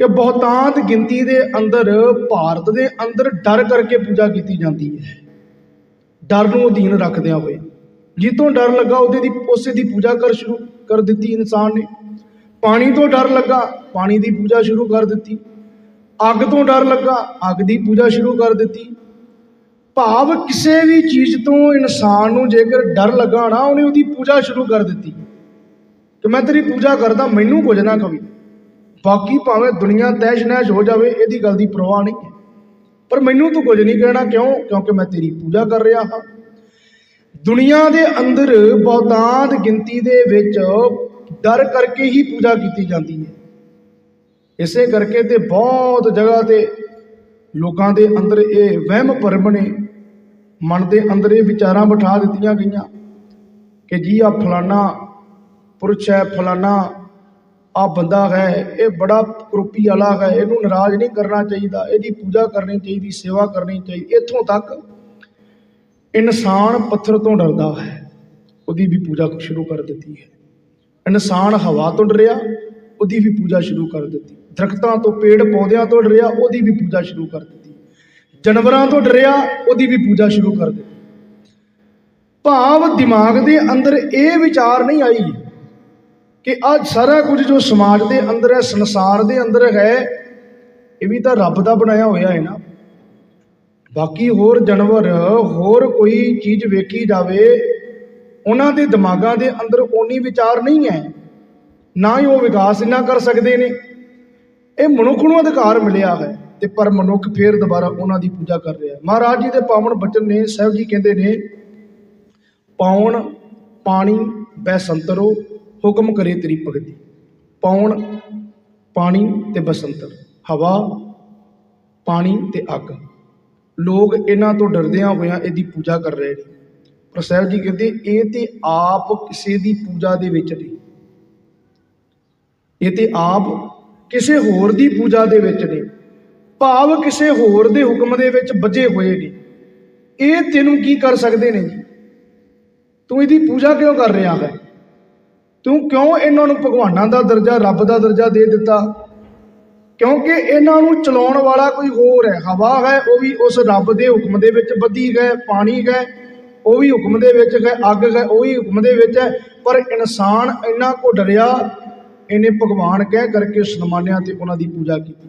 ਕਿ ਬਹੁਤਾਂਤ ਗਿਣਤੀ ਦੇ ਅੰਦਰ ਭਾਰਤ ਦੇ ਅੰਦਰ ਡਰ ਕਰਕੇ ਪੂਜਾ ਕੀਤੀ ਜਾਂਦੀ ਹੈ। ਡਰ ਨੂੰ ਅਧੀਨ ਰੱਖਦਿਆਂ ਹੋਏ। ਜਿੱਤੋਂ ਡਰ ਲੱਗਾ, ਉਹਦੇ ਦੀ ਉਸੇ ਦੀ ਪੂਜਾ ਕਰ ਸ਼ੁਰੂ ਕਰ ਦਿੱਤੀ ਇਨਸਾਨ ਨੇ। ਪਾਣੀ ਤੋਂ ਡਰ ਲੱਗਾ, ਪਾਣੀ ਦੀ ਪੂਜਾ ਸ਼ੁਰੂ ਕਰ ਦਿੱਤੀ। ਅੱਗ ਤੋਂ ਡਰ ਲੱਗਾ, ਅੱਗ ਦੀ ਪੂਜਾ ਸ਼ੁਰੂ ਕਰ ਦਿੱਤੀ। ਭਾਵ ਕਿਸੇ ਵੀ ਚੀਜ਼ ਤੋਂ ਇਨਸਾਨ ਨੂੰ ਜੇਕਰ ਡਰ ਲੱਗਾ ਨਾ, ਉਹਨੇ ਉਹਦੀ ਪੂਜਾ ਸ਼ੁਰੂ ਕਰ ਦਿੱਤੀ। ਕਿ ਮੈਂ ਤੇਰੀ ਪੂਜਾ ਕਰਦਾ, ਮੈਨੂੰ ਕੁਝ ਨਾ ਕਵੀ। ਬਾਕੀ ਭਾਵੇਂ ਦੁਨੀਆ ਤੈਸ਼ ਨੈਸ਼ ਹੋ ਜਾਵੇ, ਇਹਦੀ ਗੱਲ ਦੀ ਪਰਵਾਹ ਨਹੀਂ ਹੈ। ਪਰ ਮੈਨੂੰ ਤੂੰ ਕੁਝ ਨਹੀਂ ਕਹਿਣਾ ਕਿਉਂ? ਕਿਉਂਕਿ ਮੈਂ ਤੇਰੀ ਪੂਜਾ ਕਰ ਰਿਹਾ ਹਾਂ। ਦੁਨੀਆ ਦੇ ਅੰਦਰ ਬਹੁਤਾਂਤ ਗਿਣਤੀ ਦੇ ਵਿੱਚ ਡਰ ਕਰਕੇ ਹੀ ਪੂਜਾ ਕੀਤੀ ਜਾਂਦੀ ਹੈ। ਇਸੇ ਕਰਕੇ ਤੇ ਬਹੁਤ ਜਗ੍ਹਾ ਤੇ ਲੋਕਾਂ ਦੇ ਅੰਦਰ ਇਹ ਵਹਿਮ ਭਰਮ ਨੇ ਮਨ ਦੇ ਅੰਦਰ ਇਹ ਵਿਚਾਰਾਂ ਬਿਠਾ ਦਿੱਤੀਆਂ ਗਈਆਂ ਕਿ ਜੀ ਆ ਫਲਾਨਾ ਪੁਰਸ਼ ਹੈ, ਫਲਾਨਾ ਆ ਬੰਦਾ ਹੈ, ਇਹ ਬੜਾ ਕਰੋਪੀ ਵਾਲਾ ਹੈ, ਇਹਨੂੰ ਨਾਰਾਜ਼ ਨਹੀਂ ਕਰਨਾ ਚਾਹੀਦਾ, ਇਹਦੀ ਪੂਜਾ ਕਰਨੀ ਚਾਹੀਦੀ, ਸੇਵਾ ਕਰਨੀ ਚਾਹੀਦੀ, ਇੱਥੋਂ ਤੱਕ ਇਨਸਾਨ ਪੱਥਰ ਤੋਂ ਡਰਦਾ ਹੈ, ਉਹਦੀ ਵੀ ਪੂਜਾ ਸ਼ੁਰੂ ਕਰ ਦਿੱਤੀ ਹੈ। ਇਨਸਾਨ ਹਵਾ ਤੋਂ ਡਰਿਆ, ਉਹਦੀ ਵੀ ਪੂਜਾ ਸ਼ੁਰੂ ਕਰ ਦਿੱਤੀ। ਦਰਖਤਾਂ ਤੋਂ, ਪੇੜ ਪੌਦਿਆਂ ਤੋਂ ਡਰਿਆ, ਉਹਦੀ ਵੀ ਪੂਜਾ ਸ਼ੁਰੂ ਕਰ ਦਿੱਤੀ। ਜਾਨਵਰਾਂ ਤੋਂ ਡਰਿਆ, ਉਹਦੀ ਵੀ ਪੂਜਾ ਸ਼ੁਰੂ ਕਰ ਦਿੱਤੀ। ਭਾਵ ਦਿਮਾਗ ਦੇ ਅੰਦਰ ਇਹ ਵਿਚਾਰ ਨਹੀਂ ਆਈ ਕਿ ਆਹ ਸਾਰਾ ਕੁਝ ਜੋ ਸਮਾਜ ਦੇ ਅੰਦਰ ਹੈ, ਸੰਸਾਰ ਦੇ ਅੰਦਰ ਹੈ, ਇਹ ਵੀ ਤਾਂ ਰੱਬ ਦਾ ਬਣਾਇਆ ਹੋਇਆ ਹੈ ਨਾ। ਬਾਕੀ ਹੋਰ ਜਾਨਵਰ, ਹੋਰ ਕੋਈ ਚੀਜ਼ ਵੇਖੀ ਜਾਵੇ, ਉਹਨਾਂ ਦੇ ਦਿਮਾਗਾਂ ਦੇ ਅੰਦਰ ਓਨੀ ਵਿਚਾਰ ਨਹੀਂ ਹੈ। ਨਾ ਹੀ ਉਹ ਵਿਕਾਸ ਇੰਨਾ ਕਰ ਸਕਦੇ ਨੇ। ਇਹ ਮਨੁੱਖ ਨੂੰ ਅਧਿਕਾਰ ਮਿਲਿਆ ਹੈ ਤੇ ਪਰ ਮਨੁੱਖ ਫੇਰ ਦੁਬਾਰਾ ਉਹਨਾਂ ਦੀ ਪੂਜਾ ਕਰ ਰਿਹਾ ਹੈ। ਮਹਾਰਾਜ ਜੀ ਦੇ ਪਾਵਨ ਬਚਨ ਨੇ, ਸਾਹਿਬ ਜੀ ਕਹਿੰਦੇ ਨੇ, ਪਾਉਣ ਪਾਣੀ ਬੈਸੰਤਰੋ ਹੁਕਮ ਕਰੇ ਤੇਰੀ ਭਗਤੀ। ਪੌਣ, ਪਾਣੀ ਤੇ ਬਸੰਤਰ ਹਵਾ, ਪਾਣੀ ਤੇ ਅੱਗ। ਲੋਕ ਇਹਨਾਂ ਤੋਂ ਡਰਦਿਆਂ ਹੋਇਆਂ ਇਹਦੀ ਪੂਜਾ ਕਰ ਰਹੇ ਨੇ। ਪਰ ਸਾਹਿਬ ਜੀ ਕਹਿੰਦੇ, ਇਹ ਤੇ ਆਪ ਕਿਸੇ ਦੀ ਪੂਜਾ ਦੇ ਵਿੱਚ ਨਹੀਂ। ਇਹ ਤੇ ਆਪ ਕਿਸੇ ਹੋਰ ਦੀ ਪੂਜਾ ਦੇ ਵਿੱਚ ਨੇ ਭਾਵ ਕਿਸੇ ਹੋਰ ਦੇ ਹੁਕਮ ਦੇ ਵਿੱਚ ਬੱਝੇ ਹੋਏ ਨੇ। ਇਹ ਤੈਨੂੰ ਕੀ ਕਰ ਸਕਦੇ ਨੇ ਤੂੰ ਇਹਦੀ ਪੂਜਾ ਕਿਉਂ ਕਰ ਰਿਹਾ ਹੈ? ਤੂੰ ਕਿਉਂ ਇਹਨਾਂ ਨੂੰ ਭਗਵਾਨਾਂ ਦਾ ਦਰਜਾ, ਰੱਬ ਦਾ ਦਰਜਾ ਦੇ ਦਿੱਤਾ? ਕਿਉਂਕਿ ਇਹਨਾਂ ਨੂੰ ਚਲਾਉਣ ਵਾਲਾ ਕੋਈ ਹੋਰ ਹੈ। ਹਵਾ ਹੈ, ਉਹ ਵੀ ਉਸ ਰੱਬ ਦੇ ਹੁਕਮ ਦੇ ਵਿੱਚ ਬੱਧੀ ਗਏ ਪਾਣੀ ਗਏ ਉਹ ਵੀ ਹੁਕਮ ਦੇ ਵਿੱਚ ਗਏ ਅੱਗ ਗਏ ਉਹ ਵੀ ਹੁਕਮ ਦੇ ਵਿੱਚ ਹੈ। ਪਰ ਇਨਸਾਨ ਇੰਨਾ ਕੋ ਡਰਿਆ, ਇਹਨੇ ਭਗਵਾਨ ਕਹਿ ਕਰਕੇ ਸਨਮਾਨਿਆ ਤੇ ਉਹਨਾਂ ਦੀ ਪੂਜਾ ਕੀਤੀ।